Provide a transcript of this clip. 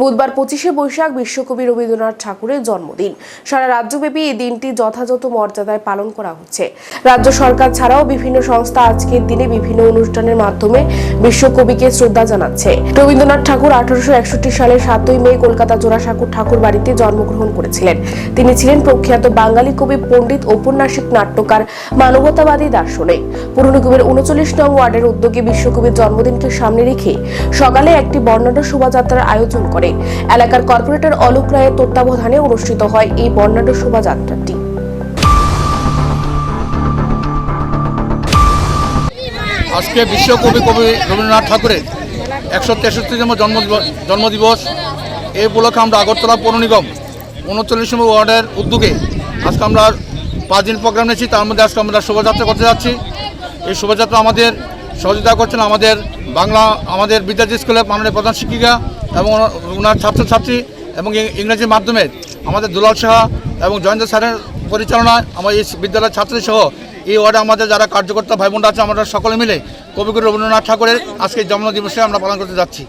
বুধবার পঁচিশে বৈশাখ বিশ্বকবি রবীন্দ্রনাথ ঠাকুরের জন্মদিন। সারা রাজ্যব্যাপী এই দিনটি যথাযথ মর্যাদায় পালন করা হচ্ছে। রাজ্য সরকার ছাড়াও বিভিন্ন সংস্থা আজকের দিনে বিভিন্ন অনুষ্ঠানের মাধ্যমে বিশ্বকবিকে শ্রদ্ধা জানাচ্ছে। রবীন্দ্রনাথ ঠাকুর আঠারোশো একষট্টি সালের সাতই মে কলকাতা জোড়াসাঁকুর ঠাকুর বাড়িতে জন্মগ্রহণ করেছিলেন। তিনি ছিলেন প্রখ্যাত বাঙালি কবি পণ্ডিত ঔপন্যাসিক নাট্যকার মানবতাবাদী দার্শনিক। পুরনোকবির উনচল্লিশ নং ওয়ার্ডের উদ্যোগে বিশ্বকবির জন্মদিনকে সামনে রেখে সকালে একটি বর্ণাঢ্য শোভাযাত্রার আয়োজন করে। এলাকার কর্পোরেটর অলোক রায়ের তত্ত্বাবধানে অনুষ্ঠিত হয় এই বর্ণাঢ্য শোভাযাত্রাটি। আজকে বিশ্বকবি কবি রবীন্দ্রনাথ ঠাকুরের একশো তেষট্টিতম জন্মদিবস জন্মদিবস এই উপলক্ষে আমরা আগরতলা পৌর নিগম উনচল্লিশ নম্বর ওয়ার্ডের উদ্যোগে আজকে আমরা পাঁচ দিন প্রোগ্রাম নিয়েছি। তার মধ্যে আজকে আমরা শোভাযাত্রা করতে যাচ্ছি। এই শোভাযাত্রা আমাদের সহযোগিতা করছেন আমাদের বাংলা, আমাদের বিদ্যার্থী স্কুলের মাননীয় প্রধান শিক্ষিকা এবং ওনার- ছাত্রছাত্রী এবং ইংরেজির মাধ্যমে আমাদের দুলাল সাহা এবং জয়েন্দ্র স্যারের পরিচালনায় আমার এই বিদ্যালয়ের ছাত্রী সহ এই ওয়ার্ডে আমাদের যারা কার্যকর্তা ভাই বোনরা আছে, আমরা সকলে মিলে কবিগুরু রবীন্দ্রনাথ ঠাকুরের আজকে জন্মদিবসে আমরা পালন করতে যাচ্ছি।